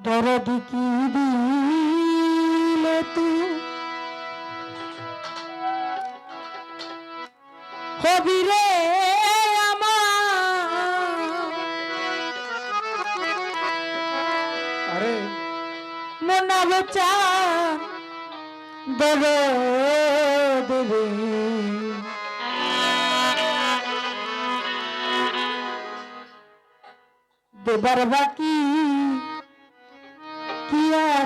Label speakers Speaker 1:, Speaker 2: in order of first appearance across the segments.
Speaker 1: দরদ কি দিলে তুই হবি রে
Speaker 2: আরে
Speaker 1: মনা বেচান দরদ রে। দেবার বাকি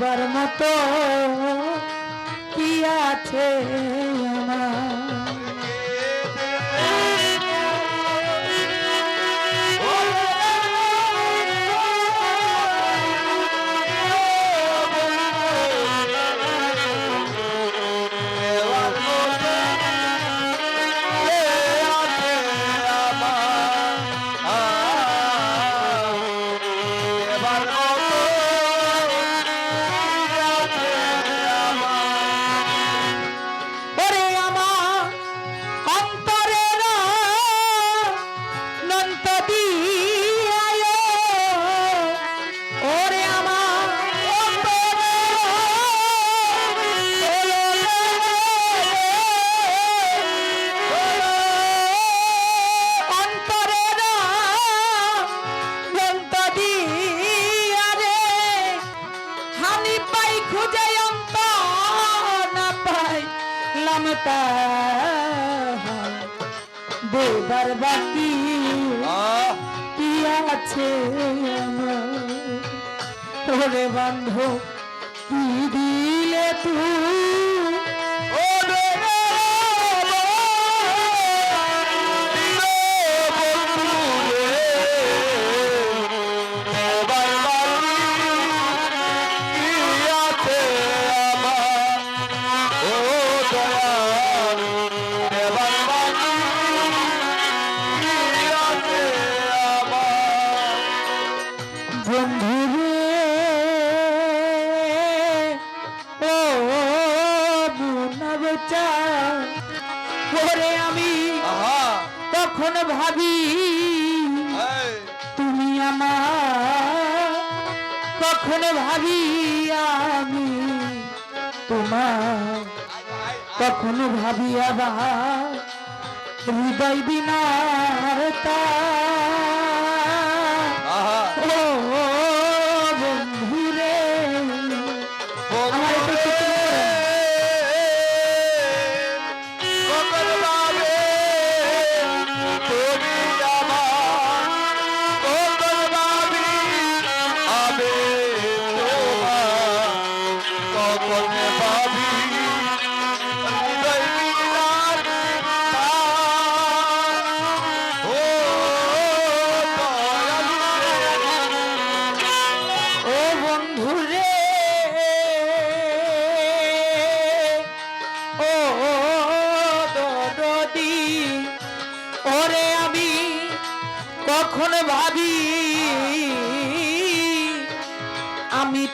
Speaker 1: দেবার মতো কি আছে? দেবার বাকি কি আছে? ওরে বান্ধব কি দিলে তুই? আমি তোমার কখনো ভাবিয়া বা হৃদয় বিনা তার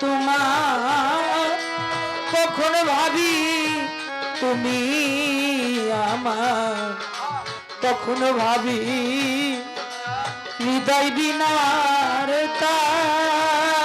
Speaker 1: তোমার কখন ভাবি তুমি আমার? কখন ভাবি হৃদয় বিনার তার?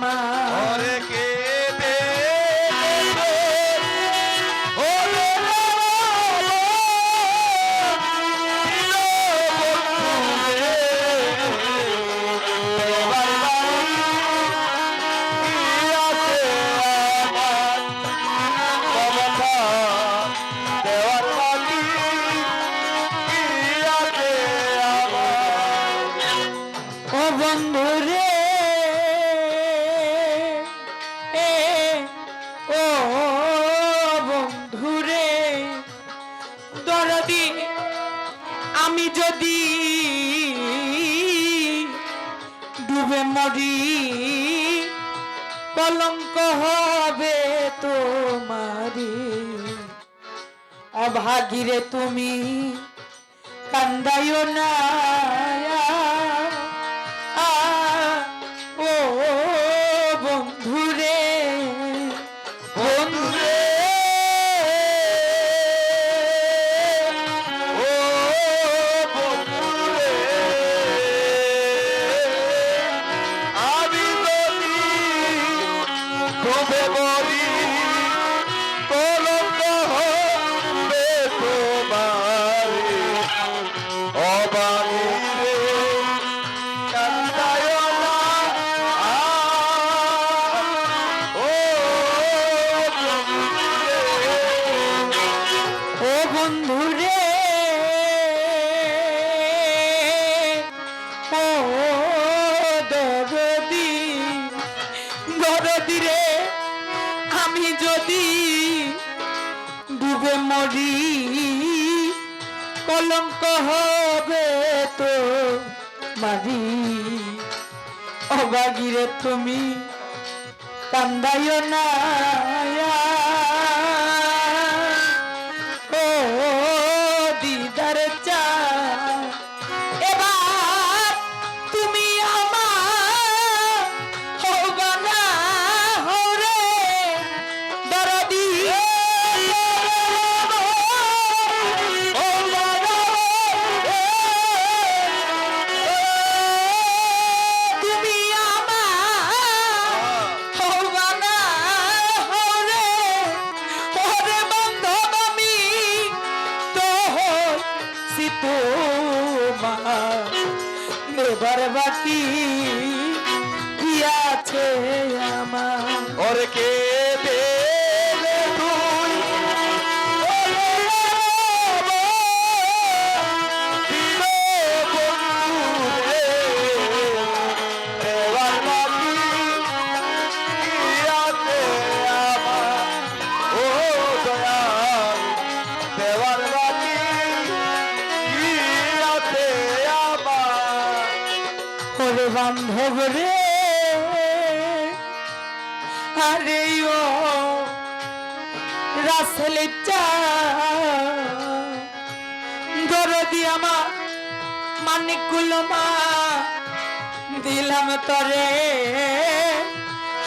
Speaker 1: আমার কলঙ্ক হবে তোমারি অভাগিরে তুমি কান্দাইও না। people. মাঝি। অবাগিরে তুমি কান্দাইও না দিলে বারবাটি কি আছে আমার?
Speaker 3: ওরে কে
Speaker 1: বান্ধব রে। আরে ও, রাসেল দরদি আমার মানিকুল মা। দিলাম তরে,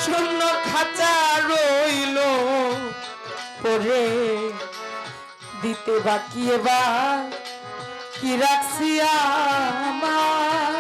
Speaker 1: শূন্য খাঁচা রইল পরে। দিতে বাকি এবার কি রাখছি আমার?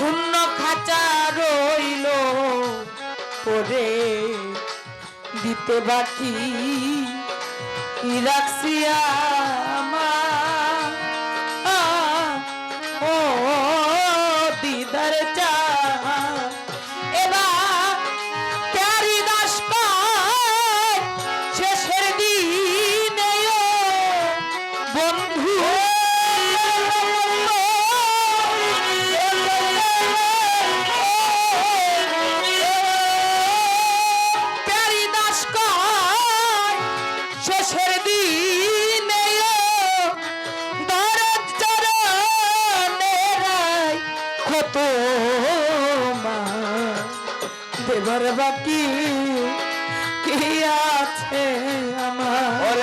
Speaker 1: শূন্য খাঁচা রইল পরে। দিতে বাকি রাখছি ও মা। দেবর বাকি কি আছে আমার?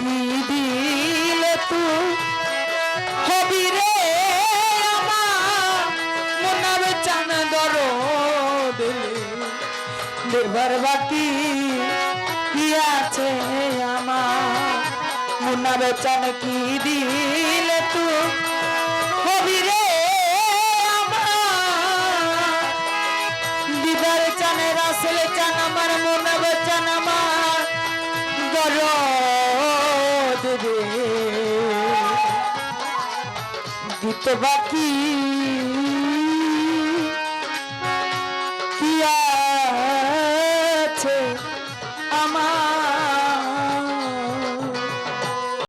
Speaker 3: কি
Speaker 1: দিলে তুই হবি রে কি আছে আমার। মুনার চান কি দিলে তুই হবি রে আমার। দিদার চানে রাসেল চান আমার মনার চান আমার দিতে বাকি কি